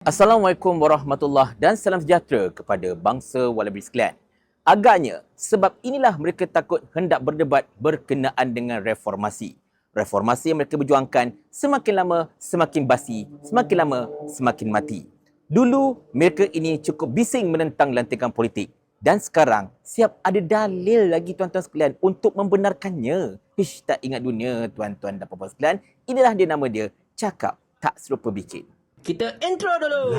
Assalamualaikum warahmatullahi dan salam sejahtera kepada bangsa Wallaby sekalian. Agaknya sebab inilah mereka takut hendak berdebat berkenaan dengan reformasi. Reformasi yang mereka berjuangkan semakin lama semakin basi, semakin lama semakin mati. Dulu mereka ini cukup bising menentang lantikan politik dan sekarang siap ada dalil lagi tuan-tuan sekalian untuk membenarkannya. Ish, tak ingat dunia tuan-tuan dan puan-puan sekalian. Inilah dia nama dia, cakap tak serupa bikin. Kita intro dulu.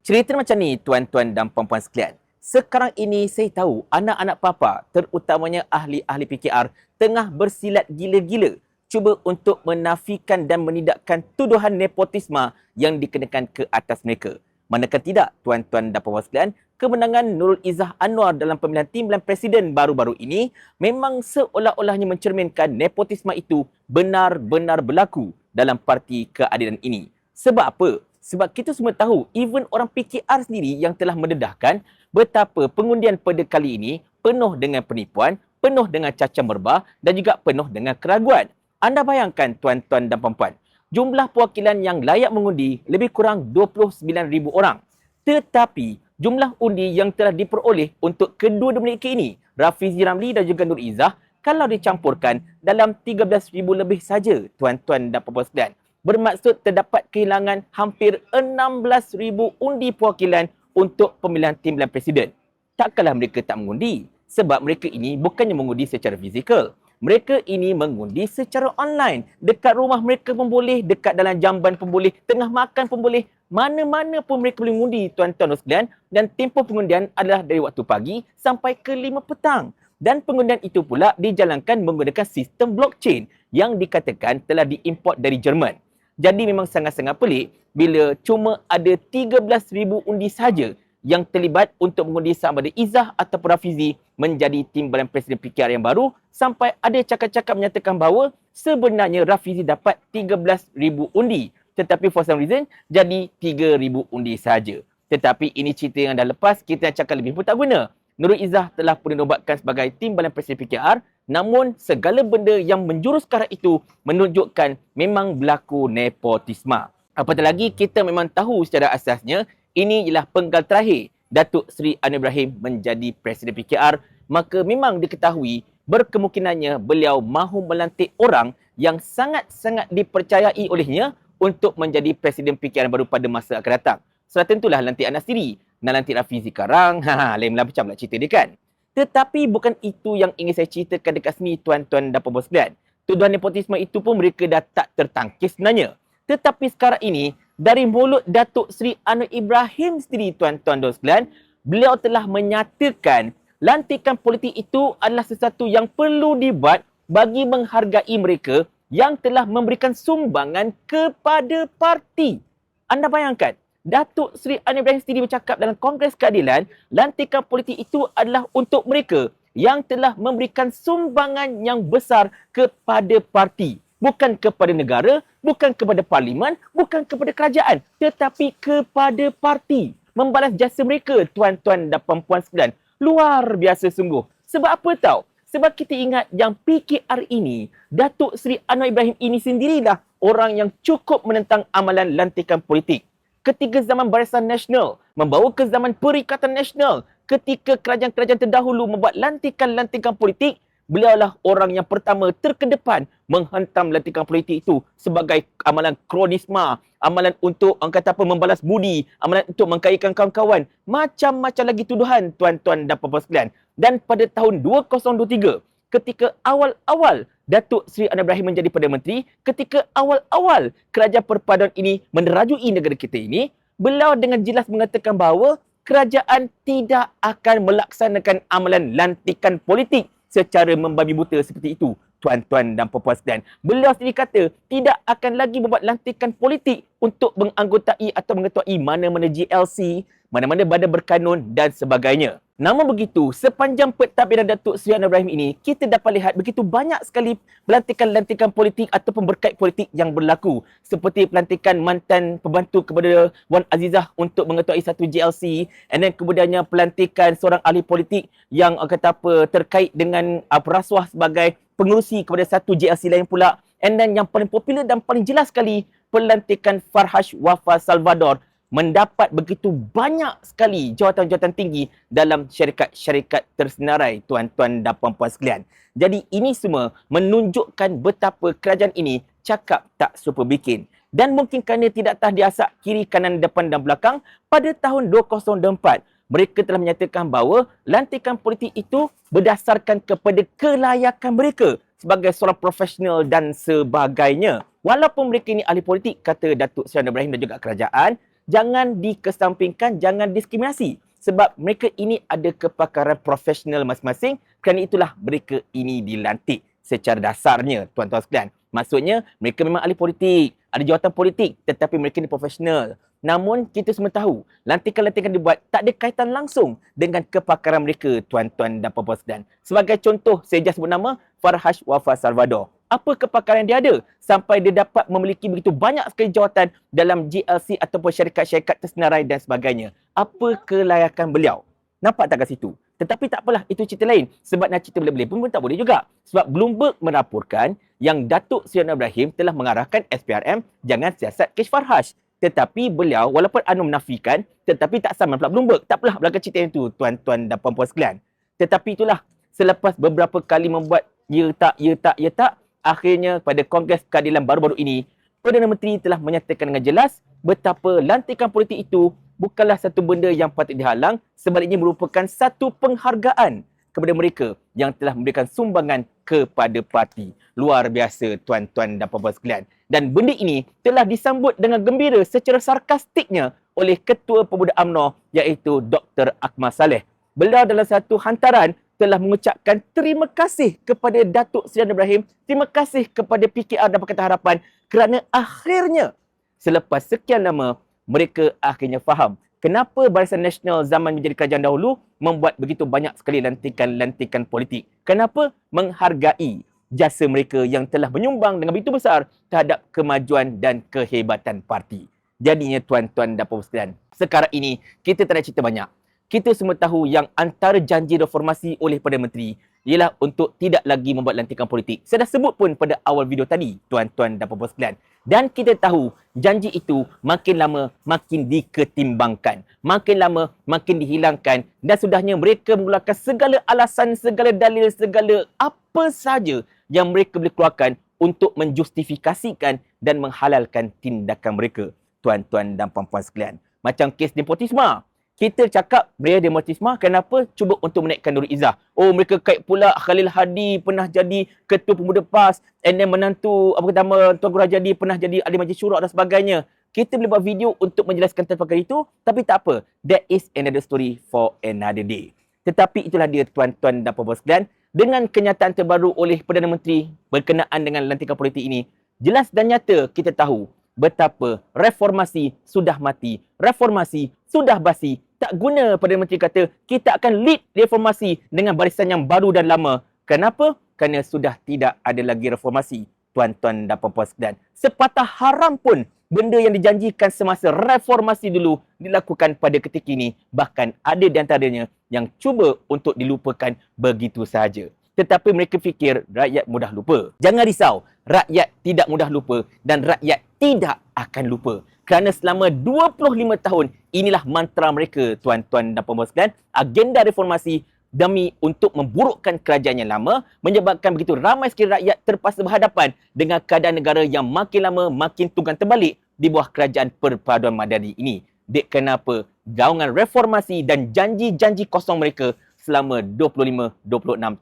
Cerita macam ni tuan-tuan dan puan-puan sekalian. Sekarang ini saya tahu anak-anak papa terutamanya ahli-ahli PKR tengah bersilat gila-gila cuba untuk menafikan dan menidakkan tuduhan nepotisme yang dikenakan ke atas mereka. Manakah tidak tuan-tuan dan puan-puan sekalian, kemenangan Nurul Izzah Anwar dalam pemilihan timbalan presiden baru-baru ini memang seolah-olahnya mencerminkan nepotisme itu benar-benar berlaku dalam parti keadilan ini. Sebab apa? Sebab kita semua tahu, even orang PKR sendiri yang telah mendedahkan betapa pengundian pada kali ini penuh dengan penipuan, penuh dengan cacang berbah dan juga penuh dengan keraguan. Anda bayangkan tuan-tuan dan puan-puan, jumlah perwakilan yang layak mengundi lebih kurang 29,000 orang. Tetapi jumlah undi yang telah diperoleh untuk kedua-dua mereka ini, Rafizi Ramli dan juga Nur Izzah, kalau dicampurkan dalam 13,000 lebih saja tuan-tuan dan puan-puan sekalian bermaksud terdapat kehilangan hampir 16,000 undi perwakilan untuk pemilihan timbalan presiden. Takkanlah mereka tak mengundi sebab mereka ini bukannya mengundi secara fizikal. Mereka ini mengundi secara online. Dekat rumah mereka pun boleh, dekat dalam jamban pun boleh, tengah makan pun boleh. Mana-mana pun mereka boleh mengundi tuan-tuan dan sekalian. Dan tempoh pengundian adalah dari waktu pagi sampai ke 5 petang. Dan pengundian itu pula dijalankan menggunakan sistem blockchain yang dikatakan telah diimport dari Jerman. Jadi memang sangat-sangat pelik bila cuma ada 13,000 undi saja yang terlibat untuk mengundi sama ada Izzah ataupun Rafizi menjadi timbalan Presiden PKR yang baru sampai ada cakap-cakap menyatakan bahawa sebenarnya Rafizi dapat 13,000 undi tetapi for some reason jadi 3,000 undi saja. Tetapi ini cerita yang dah lepas, kita nak cakap lebih pun tak guna. Nurul Izzah telah pun dinobatkan sebagai timbalan Presiden PKR namun segala benda yang menjurus ke arah itu menunjukkan memang berlaku nepotisme. Apatah lagi kita memang tahu secara asasnya ini ialah penggal terakhir Datuk Seri Anwar Ibrahim menjadi Presiden PKR, maka memang diketahui berkemungkinannya beliau mahu melantik orang yang sangat-sangat dipercayai olehnya untuk menjadi Presiden PKR baru pada masa akan datang. Sudah tentulah lantik anak sendiri. Nak lantik Rafizi sekarang, ha, lain macam lah cerita dia kan. Tetapi bukan itu yang ingin saya ceritakan dekat sini tuan-tuan dan puan-puan sekalian. Tuduhan nepotisme itu pun mereka dah tak tertangkis sebenarnya. Tetapi sekarang ini, dari mulut Datuk Seri Anwar Ibrahim sendiri tuan-tuan dan sekalian, beliau telah menyatakan lantikan politik itu adalah sesuatu yang perlu dibuat bagi menghargai mereka yang telah memberikan sumbangan kepada parti. Anda bayangkan, Datuk Seri Anwar Ibrahim sendiri bercakap dalam Kongres Keadilan, lantikan politik itu adalah untuk mereka yang telah memberikan sumbangan yang besar kepada parti bukan kepada negara, bukan kepada parlimen, bukan kepada kerajaan, tetapi kepada parti. Membalas jasa mereka, tuan-tuan dan puan-puan sekalian. Luar biasa sungguh. Sebab apa tahu? Sebab kita ingat yang PKR ini, Datuk Seri Anwar Ibrahim ini sendirilah orang yang cukup menentang amalan lantikan politik. Ketika zaman Barisan Nasional, membawa ke zaman Perikatan Nasional, ketika kerajaan-kerajaan terdahulu membuat lantikan-lantikan politik, beliaulah orang yang pertama terkedepan menghantam lantikan politik itu sebagai amalan kronisma, amalan untuk orang kata apa membalas budi, amalan untuk mengkayakan kawan-kawan, macam-macam lagi tuduhan tuan-tuan dan puan-puan sekalian. Dan pada tahun 2023, ketika awal-awal Datuk Seri Anwar Ibrahim menjadi Perdana Menteri, ketika awal-awal kerajaan perpaduan ini menerajui negara kita ini, beliau dengan jelas mengatakan bahawa kerajaan tidak akan melaksanakan amalan lantikan politik secara membabi buta seperti itu tuan-tuan dan puan-puan sekalian. Beliau sendiri kata tidak akan lagi membuat lantikan politik untuk menganggotai atau mengetuai mana-mana GLC, mana-mana badan berkanun dan sebagainya. Namun begitu, sepanjang pentadbiran Datuk Seri Anwar Ibrahim ini, kita dapat lihat begitu banyak sekali pelantikan-lantikan politik ataupun berkait politik yang berlaku. Seperti pelantikan mantan pembantu kepada Wan Azizah untuk mengetuai satu GLC. And then kemudiannya pelantikan seorang ahli politik yang kata apa terkait dengan uh, perasuah sebagai pengurusi kepada satu GLC lain pula. And then yang paling popular dan paling jelas sekali, pelantikan Farhash Wafa Salvador mendapat begitu banyak sekali jawatan-jawatan tinggi dalam syarikat-syarikat tersenarai tuan-tuan dan puan-puan sekalian. Jadi ini semua menunjukkan betapa kerajaan ini cakap tak serupa bikin. Dan mungkin kerana tidak tahu diasak kiri, kanan, depan dan belakang, pada tahun 2024, mereka telah menyatakan bahawa lantikan politik itu berdasarkan kepada kelayakan mereka sebagai seorang profesional dan sebagainya. Walaupun mereka ini ahli politik, kata Datuk Seri Ibrahim dan juga kerajaan, jangan dikesampingkan, jangan diskriminasi. Sebab mereka ini ada kepakaran profesional masing-masing kerana itulah mereka ini dilantik secara dasarnya, tuan-tuan sekalian. Maksudnya, mereka memang ahli politik, ada jawatan politik tetapi mereka ni profesional. Namun, kita semua tahu, lantikan-lantikan dibuat tak ada kaitan langsung dengan kepakaran mereka, tuan-tuan dan puan-puan sekalian. Sebagai contoh, saya just sebut nama Farhash Wafa Salvador apa kepakaran dia ada sampai dia dapat memiliki begitu banyak sekali jawatan dalam GLC ataupun syarikat-syarikat tersenarai dan sebagainya. Apa kelayakan beliau? Nampak tak kat situ? Tetapi tak apalah, itu cerita lain. Sebab nak cerita boleh-boleh pun, pun tak boleh juga. Sebab Bloomberg melaporkan yang Datuk Seri Ibrahim telah mengarahkan SPRM jangan siasat Kesh Farhash. Tetapi beliau, walaupun anu menafikan, tetapi tak sama pula Bloomberg. Tak apalah belakang cerita yang tu, tuan-tuan dan puan-puan sekalian. Tetapi itulah, selepas beberapa kali membuat ya tak, ya tak, ya tak, akhirnya pada Kongres Keadilan baru-baru ini, Perdana Menteri telah menyatakan dengan jelas betapa lantikan politik itu bukanlah satu benda yang patut dihalang, sebaliknya merupakan satu penghargaan kepada mereka yang telah memberikan sumbangan kepada parti. Luar biasa tuan-tuan dan puan-puan sekalian. Dan benda ini telah disambut dengan gembira secara sarkastiknya oleh Ketua Pemuda UMNO iaitu Dr. Akmal Saleh. Beliau dalam satu hantaran telah mengucapkan terima kasih kepada Datuk Seri Ibrahim, terima kasih kepada PKR dan Pakatan Harapan kerana akhirnya selepas sekian lama mereka akhirnya faham kenapa Barisan Nasional zaman menjadi kerajaan dahulu membuat begitu banyak sekali lantikan-lantikan politik. Kenapa? Menghargai jasa mereka yang telah menyumbang dengan begitu besar terhadap kemajuan dan kehebatan parti. Jadinya tuan-tuan dan puan sekalian, sekarang ini kita tak nak cerita banyak kita semua tahu yang antara janji reformasi oleh Perdana Menteri ialah untuk tidak lagi membuat lantikan politik. Saya dah sebut pun pada awal video tadi, tuan-tuan dan puan-puan sekalian. Dan kita tahu janji itu makin lama makin diketimbangkan. Makin lama makin dihilangkan dan sudahnya mereka mengeluarkan segala alasan, segala dalil, segala apa saja yang mereka boleh keluarkan untuk menjustifikasikan dan menghalalkan tindakan mereka. Tuan-tuan dan puan-puan sekalian. Macam kes nepotisme kita cakap Beria Demokratisma kenapa cuba untuk menaikkan Nur Izzah. Oh mereka kait pula Khalil Hadi pernah jadi ketua pemuda PAS and then menantu apa kata nama Tuan Guru Jadi pernah jadi ahli majlis syurah dan sebagainya. Kita boleh buat video untuk menjelaskan tentang perkara itu tapi tak apa. That is another story for another day. Tetapi itulah dia tuan-tuan dan puan-puan sekalian dengan kenyataan terbaru oleh Perdana Menteri berkenaan dengan lantikan politik ini jelas dan nyata kita tahu betapa reformasi sudah mati, reformasi sudah basi. Tak guna Perdana Menteri kata kita akan lead reformasi dengan barisan yang baru dan lama. Kenapa? Kerana sudah tidak ada lagi reformasi. Tuan-tuan dan puan-puan sekalian. Sepatah haram pun benda yang dijanjikan semasa reformasi dulu dilakukan pada ketika ini. Bahkan ada di antaranya yang cuba untuk dilupakan begitu sahaja. Tetapi mereka fikir rakyat mudah lupa. Jangan risau, rakyat tidak mudah lupa dan rakyat tidak akan lupa kerana selama 25 tahun inilah mantra mereka tuan-tuan dan puan-puan sekalian agenda reformasi demi untuk memburukkan kerajaan yang lama menyebabkan begitu ramai sekali rakyat terpaksa berhadapan dengan keadaan negara yang makin lama makin tunggang terbalik di bawah kerajaan perpaduan madani ini. Dek kenapa gaungan reformasi dan janji-janji kosong mereka selama 25-26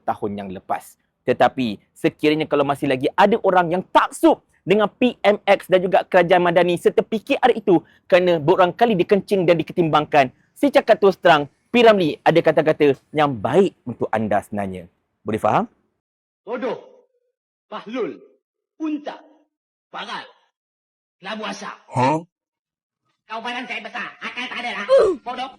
tahun yang lepas. Tetapi sekiranya kalau masih lagi ada orang yang taksub dengan PMX dan juga kerajaan madani serta PKR itu kerana berulang kali dikencing dan diketimbangkan. Si cakap terus terang, P. Ramli ada kata-kata yang baik untuk anda sebenarnya. Boleh faham? Bodoh. Bahlul. Unta. Bagal. Labu asap. Huh? Kau badan saya besar. Akal tak ada lah. Bodoh.